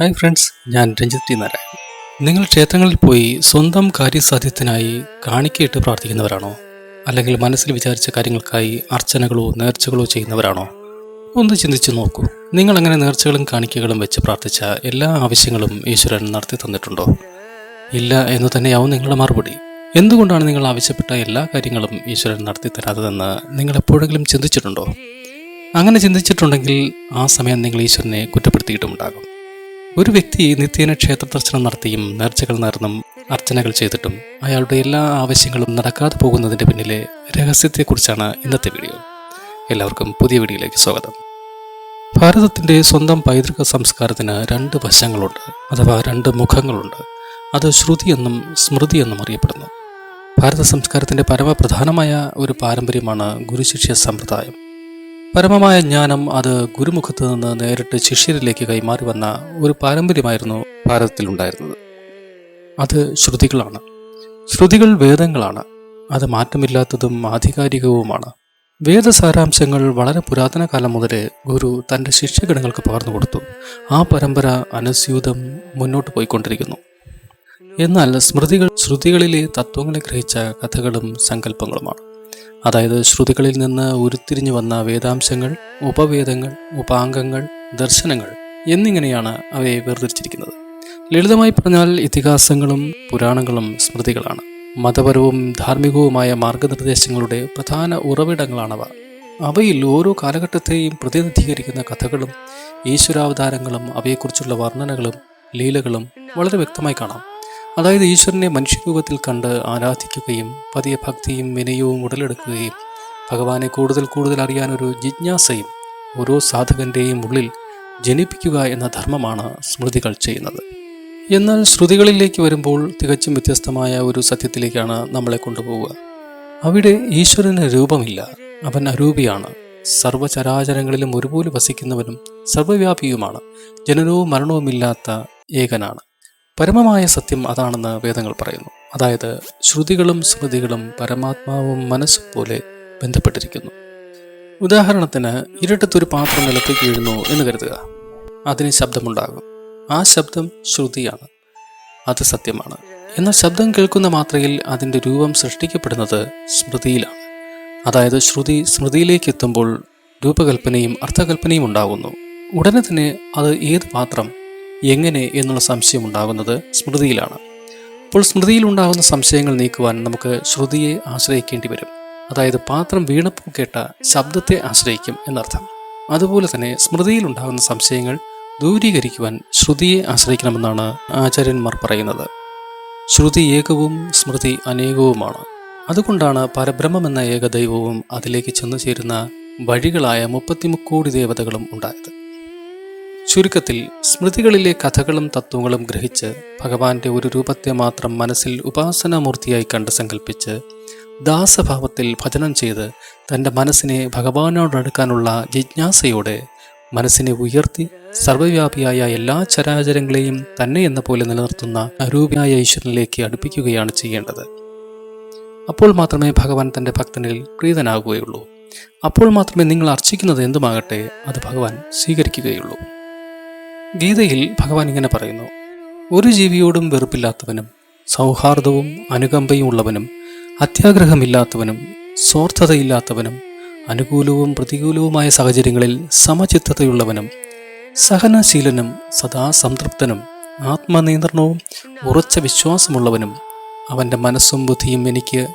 Hi friends ഞാൻ Ranjith T Narayan. നിങ്ങൾ ക്ഷേത്രങ്ങളിൽ പോയി സ്വന്തം കാര്യസാധ്യത്തിനായി കാണിക്കയിട്ട് പ്രാർത്ഥിക്കുന്നവരാണോ? അല്ലെങ്കിൽ മനസ്സിൽ വിചാരിച്ച കാര്യങ്ങൾക്കായി അർച്ചനകളോ നേർച്ചകളോ ചെയ്യുന്നവരാണോ? ഒന്ന് ചിന്തിച്ചു നോക്കൂ. നിങ്ങൾ അങ്ങനെ നേർച്ചകളും കാണിക്കകളും വെച്ച് പ്രാർത്ഥിച്ച എല്ലാ ആവശ്യങ്ങളും ഈശ്വരൻ നടത്തി തന്നിട്ടുണ്ടോ? ഇല്ല എന്ന് തന്നെയാവും നിങ്ങളുടെ മറുപടി. എന്തുകൊണ്ടാണ് നിങ്ങൾ ആവശ്യപ്പെട്ട എല്ലാ കാര്യങ്ങളും ഈശ്വരൻ നടത്തി തരാത്തതെന്ന് നിങ്ങൾ എപ്പോഴെങ്കിലും ചിന്തിച്ചിട്ടുണ്ടോ? അങ്ങനെ ചിന്തിച്ചിട്ടുണ്ടെങ്കിൽ ആ സമയം നിങ്ങൾ ഈശ്വരനെ കുറ്റപ്പെടുത്തിയിട്ടുമുണ്ടാകും. ഒരു വ്യക്തി നിത്യേന ക്ഷേത്ര ദർശനം നടത്തിയും നേർച്ചകൾ നേർന്നും അർച്ചനകൾ ചെയ്തിട്ടും അയാളുടെ എല്ലാ ആവശ്യങ്ങളും നടക്കാതെ പോകുന്നതിന്റെ പിന്നിലെ രഹസ്യത്തെക്കുറിച്ചാണ് ഇന്നത്തെ വീഡിയോ. എല്ലാവർക്കും പുതിയ വീഡിയോയിലേക്ക് സ്വാഗതം. ഭാരതത്തിന്റെ സ്വന്തം പൈതൃക സംസ്കാരത്തിന് രണ്ട് വശങ്ങളുണ്ട് അഥവാ രണ്ട് മുഖങ്ങളുണ്ട്. അത് ശ്രുതി എന്നും സ്മൃതി എന്നും അറിയപ്പെടുന്നു. ഭാരത സംസ്കാരത്തിന്റെ പരമപ്രധാനമായ ഒരു പാരമ്പര്യമാണ് ഗുരുശിഷ്യ സമ്പ്രദായം. പരമമായ ജ്ഞാനം അത് ഗുരുമുഖത്ത് നിന്ന് നേരിട്ട് ശിഷ്യരിലേക്ക് കൈമാറി വന്ന ഒരു പാരമ്പര്യമായിരുന്നു ഭാരതത്തിലുണ്ടായിരുന്നത്. അത് ശ്രുതികളാണ്. ശ്രുതികൾ വേദങ്ങളാണ്. അത് മാറ്റമില്ലാത്തതും ആധികാരികവുമാണ്. വേദസാരാംശങ്ങൾ വളരെ പുരാതന കാലം മുതൽ ഗുരു തന്റെ ശിഷ്യഗണങ്ങൾക്ക് പകർന്നു കൊടുത്തു. ആ പരമ്പര അനുസ്യൂതം മുന്നോട്ട് പോയിക്കൊണ്ടിരിക്കുന്നു. എന്നാൽ സ്മൃതികൾ ശ്രുതികളിലെ തത്വങ്ങളെ ഗ്രഹിച്ച കഥകളും സങ്കല്പങ്ങളുമാണ്. അതായത് ശ്രുതികളിൽ നിന്ന് ഉരുത്തിരിഞ്ഞു വന്ന വേദാംശങ്ങൾ ഉപവേദങ്ങൾ ഉപാംഗങ്ങൾ ദർശനങ്ങൾ എന്നിങ്ങനെയാണ് അവയെ വേർതിരിച്ചിരിക്കുന്നത്. ലളിതമായി പറഞ്ഞാൽ ഇതിഹാസങ്ങളും പുരാണങ്ങളും സ്മൃതികളാണ്. മതപരവും ധാർമ്മികവുമായ മാർഗനിർദ്ദേശങ്ങളുടെ പ്രധാന ഉറവിടങ്ങളാണവ. അവയിൽ ഓരോ കാലഘട്ടത്തെയും പ്രതിനിധീകരിക്കുന്ന കഥകളും ഈശ്വരാവതാരങ്ങളും അവയെക്കുറിച്ചുള്ള വർണനകളും ലീലകളും വളരെ വ്യക്തമായി കാണാം. അതായത് ഈശ്വരനെ മനുഷ്യരൂപത്തിൽ കണ്ട് ആരാധിക്കുകയും പതിയെ ഭക്തിയും വിനയവും ഉടലെടുക്കുകയും ഭഗവാനെ കൂടുതൽ കൂടുതൽ അറിയാൻ ഒരു ജിജ്ഞാസയും ഓരോ സാധകന്റെയും ഉള്ളിൽ ജനിപ്പിക്കുക എന്ന ധർമ്മമാണ് സ്മൃതികൾ ചെയ്യുന്നത്. എന്നാൽ ശ്രുതികളിലേക്ക് വരുമ്പോൾ തികച്ചും വ്യത്യസ്തമായ ഒരു സത്യത്തിലേക്കാണ് നമ്മളെ കൊണ്ടുപോവുക. അവിടെ ഈശ്വരന് രൂപമില്ല. അവൻ അരൂപിയാണ്. സർവചരാചരങ്ങളിലും ഒരുപോലെ വസിക്കുന്നവനും സർവവ്യാപിയുമാണ്. ജനനവും മരണവുമില്ലാത്ത ഏകനാണ്. പരമമായ സത്യം അതാണെന്ന് വേദങ്ങൾ പറയുന്നു. അതായത് ശ്രുതികളും സ്മൃതികളും പരമാത്മാവും മനസ്സും പോലെ ബന്ധപ്പെട്ടിരിക്കുന്നു. ഉദാഹരണത്തിന് ഇരട്ടത്തൊരു പാത്രം നിലത്തേക്ക് വീഴുന്നു എന്ന് കരുതുക. അതിന് ശബ്ദമുണ്ടാകും. ആ ശബ്ദം ശ്രുതിയാണ്. അത് സത്യമാണ്. എന്നാൽ ശബ്ദം കേൾക്കുന്ന മാത്രയിൽ അതിന്റെ രൂപം സൃഷ്ടിക്കപ്പെടുന്നത് സ്മൃതിയിലാണ്. അതായത് ശ്രുതി സ്മൃതിയിലേക്ക് എത്തുമ്പോൾ രൂപകൽപ്പനയും അർത്ഥകൽപ്പനയും ഉണ്ടാകുന്നു. ഉടനെ തന്നെ അത് ഏത് പാത്രം എങ്ങനെ എന്നുള്ള സംശയം ഉണ്ടാകുന്നത് സ്മൃതിയിലാണ്. അപ്പോൾ സ്മൃതിയിൽ ഉണ്ടാകുന്ന സംശയങ്ങൾ നീക്കുവാൻ നമുക്ക് ശ്രുതിയെ ആശ്രയിക്കേണ്ടി വരും. അതായത് പാത്രം വീണപ്പോൾ കേട്ട ശബ്ദത്തെ ആശ്രയിക്കും എന്നർത്ഥം. അതുപോലെ തന്നെ സ്മൃതിയിൽ ഉണ്ടാകുന്ന സംശയങ്ങൾ ദൂരീകരിക്കുവാൻ ശ്രുതിയെ ആശ്രയിക്കണമെന്നാണ് ആചാര്യന്മാർ പറയുന്നത്. ശ്രുതി ഏകവും സ്മൃതി അനേകവുമാണ്. അതുകൊണ്ടാണ് പരബ്രഹ്മം എന്ന ഏകദൈവവും അതിലേക്ക് ചെന്നു ചേരുന്ന വഴികളായ മുപ്പത്തിമുക്കോടി ദേവതകളും ഉണ്ടായത്. ചുരുക്കത്തിൽ സ്മൃതികളിലെ കഥകളും തത്വങ്ങളും ഗ്രഹിച്ച് ഭഗവാന്റെ ഒരു രൂപത്തെ മാത്രം മനസ്സിൽ ഉപാസനാമൂർത്തിയായി കണ്ട് സങ്കല്പിച്ച് ദാസഭാവത്തിൽ ഭജനം ചെയ്ത് തന്റെ മനസ്സിനെ ഭഗവാനോടടുക്കാനുള്ള ജിജ്ഞാസയോടെ മനസ്സിനെ ഉയർത്തി സർവവ്യാപിയായ എല്ലാ ചരാചരങ്ങളെയും തന്നെ എന്ന പോലെ നിലനിർത്തുന്ന അരൂപിയായ ഈശ്വരനിലേക്ക് അടുപ്പിക്കുകയാണ് ചെയ്യേണ്ടത്. അപ്പോൾ മാത്രമേ ഭഗവാൻ തന്റെ ഭക്തനിൽ പ്രീതനാകുകയുള്ളൂ. അപ്പോൾ മാത്രമേ നിങ്ങൾ അർച്ചിക്കുന്നത് എന്തുമാകട്ടെ അത് ഭഗവാൻ സ്വീകരിക്കുകയുള്ളൂ. ഗീതയിൽ ഭഗവാൻ ഇങ്ങനെ പറയുന്നു ഒരു ജീവിയോടും വെറുപ്പില്ലാത്തവനും സൗഹാർദ്ദവും അനുകമ്പയും ഉള്ളവനും അത്യാഗ്രഹമില്ലാത്തവനും സ്വാർത്ഥതയില്ലാത്തവനും അനുകൂലവും പ്രതികൂലവുമായ സാഹചര്യങ്ങളിൽ സമചിത്തതയുള്ളവനും സഹനശീലനും സദാ സംതൃപ്തനും ആത്മനിയന്ത്രണവും ഉറച്ച വിശ്വാസമുള്ളവനും അവന്റെ മനസ്സും ബുദ്ധിയും എനിക്ക്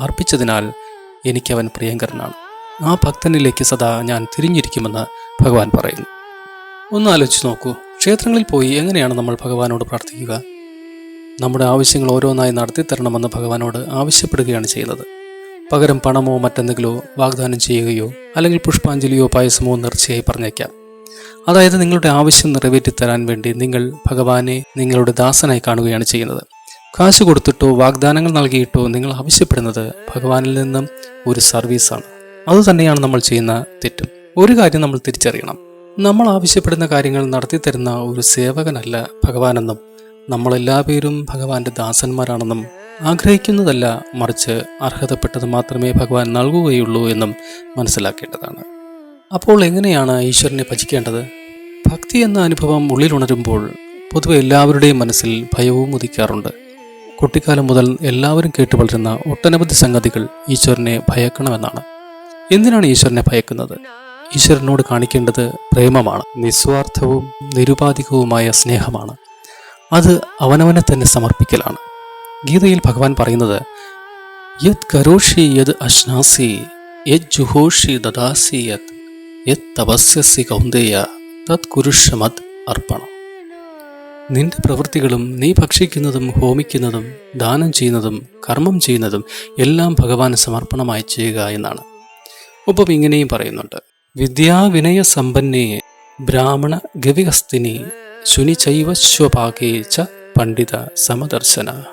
അർപ്പിച്ചതിനാൽ എനിക്കവൻ പ്രിയങ്കരനാണ്. ആ ഭക്തനിലേക്ക് സദാ ഞാൻ തിരിഞ്ഞിരിക്കുമെന്ന് ഭഗവാൻ പറയുന്നു. ഒന്ന് ആലോചിച്ച് നോക്കൂ. ക്ഷേത്രങ്ങളിൽ പോയി എങ്ങനെയാണ് നമ്മൾ ഭഗവാനോട് പ്രാർത്ഥിക്കുക? നമ്മുടെ ആവശ്യങ്ങൾ ഓരോന്നായി നടത്തി തരണമെന്ന് ഭഗവാനോട് ആവശ്യപ്പെടുകയാണ് ചെയ്യുന്നത്. പകരം പണമോ മറ്റെന്തെങ്കിലോ വാഗ്ദാനം ചെയ്യുകയോ അല്ലെങ്കിൽ പുഷ്പാഞ്ജലിയോ പായസമോ നേർച്ചയായി പറഞ്ഞേക്കാം. അതായത് നിങ്ങളുടെ ആവശ്യം നിറവേറ്റിത്തരാൻ വേണ്ടി നിങ്ങൾ ഭഗവാനെ നിങ്ങളുടെ ദാസനായി കാണുകയാണ് ചെയ്യുന്നത്. കാശ് കൊടുത്തിട്ടോ വാഗ്ദാനങ്ങൾ നൽകിയിട്ടോ നിങ്ങൾ ആവശ്യപ്പെടുന്നത് ഭഗവാനിൽ നിന്നും ഒരു സർവീസാണ്. അതുതന്നെയാണ് നമ്മൾ ചെയ്യുന്ന തെറ്റും. ഒരു കാര്യം നമ്മൾ തിരിച്ചറിയണം. നമ്മൾ ആവശ്യപ്പെടുന്ന കാര്യങ്ങൾ നടത്തിത്തരുന്ന ഒരു സേവകനല്ല ഭഗവാനെന്നും നമ്മളെല്ലാ പേരും ഭഗവാന്റെ ദാസന്മാരാണെന്നും ആഗ്രഹിക്കുന്നതല്ല മറിച്ച് അർഹതപ്പെട്ടത് മാത്രമേ ഭഗവാൻ നൽകുകയുള്ളൂ എന്നും മനസ്സിലാക്കേണ്ടതാണ്. അപ്പോൾ എങ്ങനെയാണ് ഈശ്വരനെ ഭജിക്കേണ്ടത്? ഭക്തി എന്ന അനുഭവം ഉള്ളിലുണരുമ്പോൾ പൊതുവെ എല്ലാവരുടെയും മനസ്സിൽ ഭയവും ഉദിക്കാറുണ്ട്. കുട്ടിക്കാലം മുതൽ എല്ലാവരും കേട്ടു വളരുന്ന ഒട്ടനവധി സംഗതികൾ ഈശ്വരനെ ഭയക്കണമെന്നാണ്. എന്തിനാണ് ഈശ്വരനെ ഭയക്കുന്നത്? ഈശ്വരനോട് കാണിക്കേണ്ടത് പ്രേമമാണ് നിസ്വാർത്ഥവും നിരുപാധികവുമായ സ്നേഹമാണ്. അത് അവനവനെ തന്നെ സമർപ്പിക്കലാണ്. ഗീതയിൽ ഭഗവാൻ പറയുന്നത് യത് കരോഷി യത് അശ്നാസി യത് ജുഹോഷി ദദാസി യത് യത് തപസ്യസി കൗന്ദേയ തത് കുരുഷമത് അർപ്പണം. നിന്റെ പ്രവൃത്തികളും നീ ഭക്ഷിക്കുന്നതും ഹോമിക്കുന്നതും ദാനം ചെയ്യുന്നതും കർമ്മം ചെയ്യുന്നതും എല്ലാം ഭഗവാന് സമർപ്പണമായി ചെയ്യുക എന്നാണ്. ഒപ്പം ഇങ്ങനെയും പറയുന്നുണ്ട് വിദ്യാവിനയ സമ്പന്നേ ബ്രാഹ്മണ ഗവിഹസ്തിനി ശുനിചൈവശ്വപാകേ ച പണ്ഡിത സമദർശന.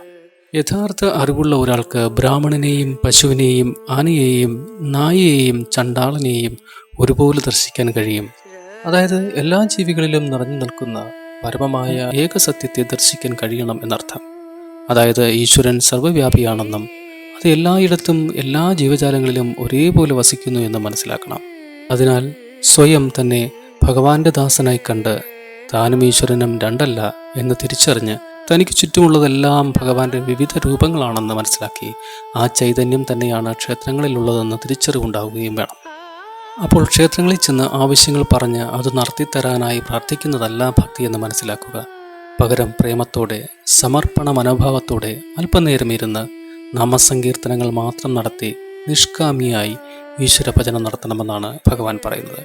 യഥാർത്ഥ അറിവുള്ള ഒരാൾക്ക് ബ്രാഹ്മണനെയും പശുവിനെയും ആനയെയും നായയെയും ചണ്ടാളനെയും ഒരുപോലെ ദർശിക്കാൻ കഴിയും. അതായത് എല്ലാ ജീവികളിലും നിറഞ്ഞു നിൽക്കുന്ന പരമമായ ഏകസത്യത്തെ ദർശിക്കാൻ കഴിയണം എന്നർത്ഥം. അതായത് ഈശ്വരൻ സർവവ്യാപിയാണെന്നും അത് എല്ലായിടത്തും എല്ലാ ജീവജാലങ്ങളിലും ഒരേപോലെ വസിക്കുന്നു എന്ന് മനസ്സിലാക്കണം. അതിനാൽ സ്വയം തന്നെ ഭഗവാന്റെ ദാസനായി കണ്ട് താനും ഈശ്വരനും രണ്ടല്ല എന്ന് തിരിച്ചറിഞ്ഞ് തനിക്ക് ചുറ്റുമുള്ളതെല്ലാം ഭഗവാന്റെ വിവിധ രൂപങ്ങളാണെന്ന് മനസ്സിലാക്കി ആ ചൈതന്യം തന്നെയാണ് ക്ഷേത്രങ്ങളിലുള്ളതെന്ന് തിരിച്ചറിവുണ്ടാവുകയും വേണം. അപ്പോൾ ക്ഷേത്രങ്ങളിൽ ചെന്ന് ആവശ്യങ്ങൾ പറഞ്ഞ് അത് നടത്തിത്തരാനായി പ്രാർത്ഥിക്കുന്നതല്ല ഭക്തി എന്ന് മനസ്സിലാക്കുക. പകരം പ്രേമത്തോടെ സമർപ്പണ മനോഭാവത്തോടെ അല്പനേരം ഇരുന്ന് നാമസങ്കീർത്തനങ്ങൾ മാത്രം നടത്തി നിഷ്കാമിയായി ഈശ്വര ഭജനം നടത്തണമെന്നാണ് ഭഗവാൻ പറയുന്നത്.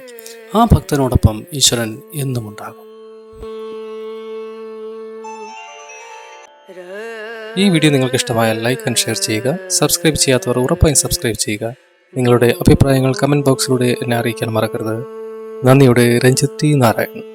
ആ ഭക്തനോടൊപ്പം ഈശ്വരൻ എന്നും ഉണ്ടാകും ഈ വീഡിയോ നിങ്ങൾക്ക് ഇഷ്ടമായാൽ ലൈക്ക് ആൻഡ് ഷെയർ ചെയ്യുക സബ്സ്ക്രൈബ് ചെയ്യാത്തവർ ഉറപ്പായും സബ്സ്ക്രൈബ് ചെയ്യുക. നിങ്ങളുടെ അഭിപ്രായങ്ങൾ കമന്റ് ബോക്സിലൂടെ എന്നെ അറിയിക്കാൻ മറക്കരുത്. നന്ദിയോടെ രഞ്ജിത്തി നാരായണൻ.